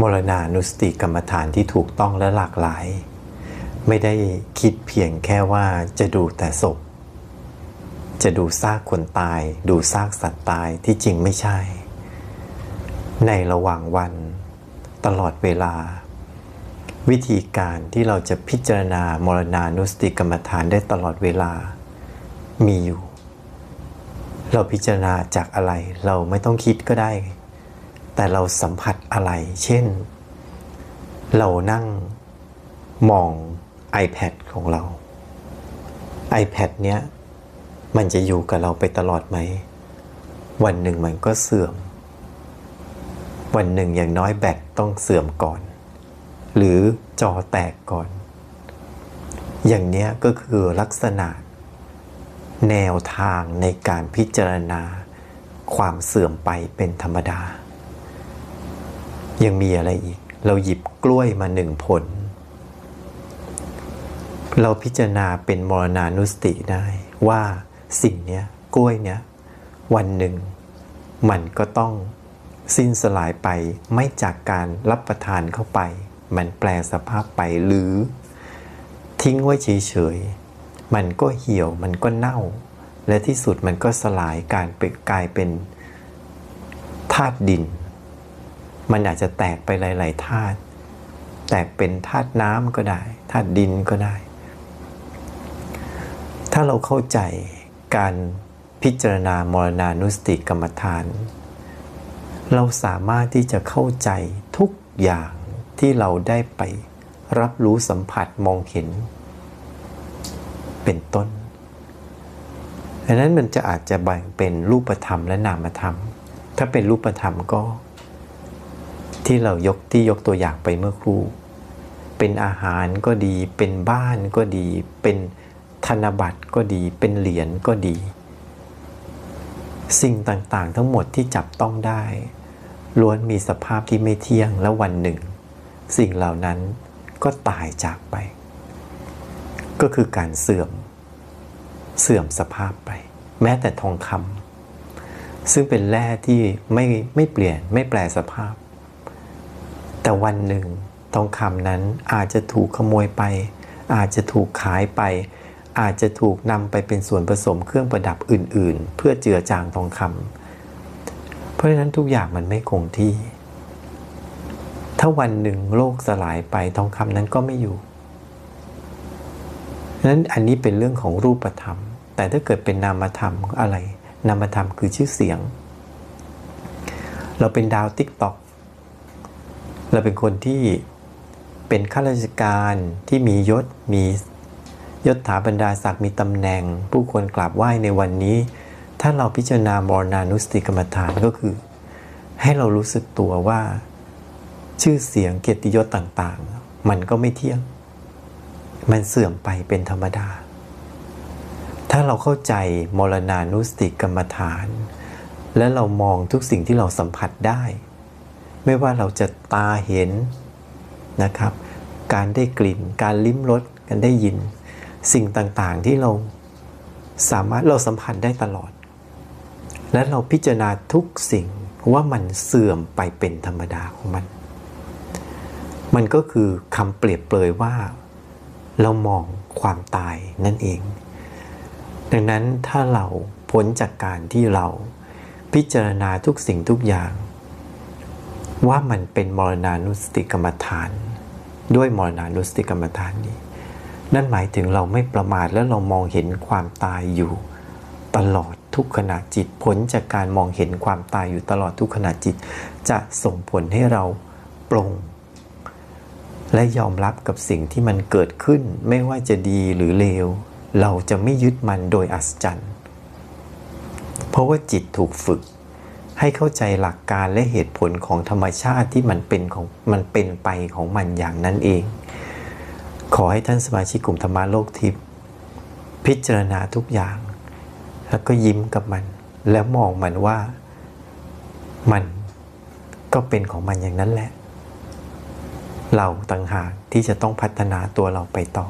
มรณานุสติกรรมฐานที่ถูกต้องและหลากหลาย ไม่ได้คิดเพียงแค่ว่าจะดูแต่ศพ จะดูซากคนตาย ดูซากสัตว์ตายที่จริงไม่ใช่ ในระหว่างวัน ตลอดเวลา วิธีการที่เราจะพิจารณามรณานุสติกรรมฐานได้ตลอดเวลา มีอยู่ เราพิจารณาจากอะไรเราไม่ต้องคิดก็ได้ แต่เราสัมผัสอะไร เช่น เรานั่งมอง iPad ของเรา iPad เนี้ยมันจะอยู่กับเราไปตลอดไหม วันหนึ่งมันก็เสื่อม วันหนึ่งอย่างน้อยแบตต้องเสื่อมก่อน หรือจอแตกก่อน อย่างเนี้ยก็คือลักษณะ แนวทางในการพิจารณา ความเสื่อมไปเป็นธรรมดา ยังมีอะไรอีก เราหยิบกล้วยมาหนึ่งผล เราพิจารณาเป็นมรณานุสติได้ว่าสิ่งเนี้ยกล้วยเนี้ยวันหนึ่ง มันก็ต้องสิ้นสลายไปไม่จากการรับประทานเข้าไป มันแปลสภาพไปหรือ ทิ้งไว้เฉยๆมันก็เหี่ยวมันก็เน่า และที่สุดมันก็สลายการไปกลายเป็นธาตุดิน มันอาจจะแตกไปหลาย ๆธาตุแตกเป็นธาตุน้ำก็ได้ธาตุดินก็ได้ ถ้าเราเข้าใจการพิจารณามรณานุสติกรรมฐาน เราสามารถที่จะเข้าใจทุกอย่างที่เราได้ไปรับรู้สัมผัสมองเห็น เป็นต้นดังนั้นมันจะอาจจะแบ่งเป็นรูปธรรมและนามธรรม ถ้าเป็นรูปธรรมก็ ที่เรายกที่ยกตัวอย่างไปเมื่อครู่ เป็นอาหารก็ดี เป็นบ้านก็ดี เป็นธนบัตรก็ดี เป็นเหรียญก็ดี สิ่งต่างๆ ทั้งหมดที่จับต้องได้ ล้วนมีสภาพที่ไม่เที่ยงและวันหนึ่ง สิ่งเหล่านั้นก็ตายจากไป ก็คือการเสื่อม เสื่อมสภาพไป แม้แต่ทองคำซึ่งเป็นแร่ที่ไม่ไม่เปลี่ยนไม่แปลสภาพ แต่วันหนึ่งทองคำนั้นอาจจะถูกขโมยไป อาจจะถูกขายไป อาจจะถูกนำไปเป็นส่วนผสมเครื่องประดับอื่น ๆ เพื่อเจือจางทองคำเพราะฉะนั้นทุกอย่างมันไม่คงที่ ถ้าวันหนึ่งโลกสลายไปทองคำนั้นก็ไม่อยู่นั้นอันนี้เป็นเรื่องของรูปธรรม แต่ถ้าเกิดเป็นนามธรรมอะไร นามธรรมคือชื่อเสียง เราเป็นดาวติ๊กต็อก เราเป็นคนที่เป็นข้าราชการที่มียศมียศถาบรรดาศักดิ์มีตำแหน่ง ผู้ควรกราบไหว้ในวันนี้ ถ้าเราพิจารณามรณานุสติกรรมฐานก็คือ ให้เรารู้สึกตัวว่า ชื่อเสียงเกียรติยศต่างๆ มันก็ไม่เที่ยง มันเสื่อมไปเป็นธรรมดา ถ้าเราเข้าใจมรณานุสติกรรมฐาน และเรามองทุกสิ่งที่เราสัมผัสได้ ไม่ว่าเราจะตาเห็นนะครับ การได้กลิ่น การลิ้มรสการได้ยิน สิ่งต่างๆที่เราสามารถเราสัมผัสได้ตลอด และเราพิจารณาทุกสิ่งว่ามันเสื่อมไปเป็นธรรมดาของมัน มันก็คือคำเปรียบเปรยว่า เรามองความตายนั่นเอง ดังนั้นถ้าเราพ้นจากการที่เราพิจารณาทุกสิ่งทุกอย่าง ว่ามันเป็นมรณานุสติกรรมฐาน ด้วยมรณานุสติกรรมฐานนี้ นั่นหมายถึงเราไม่ประมาทและเรามองเห็นความตายอยู่ตลอดทุกขณะจิตผลจากการมองเห็นความตายอยู่ตลอดทุกขณะจิต จะส่งผลให้เราปรงและยอมรับกับสิ่งที่มันเกิดขึ้น ไม่ว่าจะดีหรือเลว เราจะไม่ยึดมันโดยอัศจรรย์ เพราะว่าจิตถูกฝึก ให้เข้าใจหลักการและเหตุผลของธรรมชาติที่มันเป็นของมันเป็นไปของมันอย่างนั้นเอง ขอให้ท่านสมาชิกกลุ่มธรรมะโลกทิพย์พิจารณาทุกอย่าง แล้วก็ยิ้มกับมัน แล้วมองมันว่ามันก็เป็นของมันอย่างนั้นแหละ เราต่างหากที่จะต้องพัฒนาตัวเราไปต่อ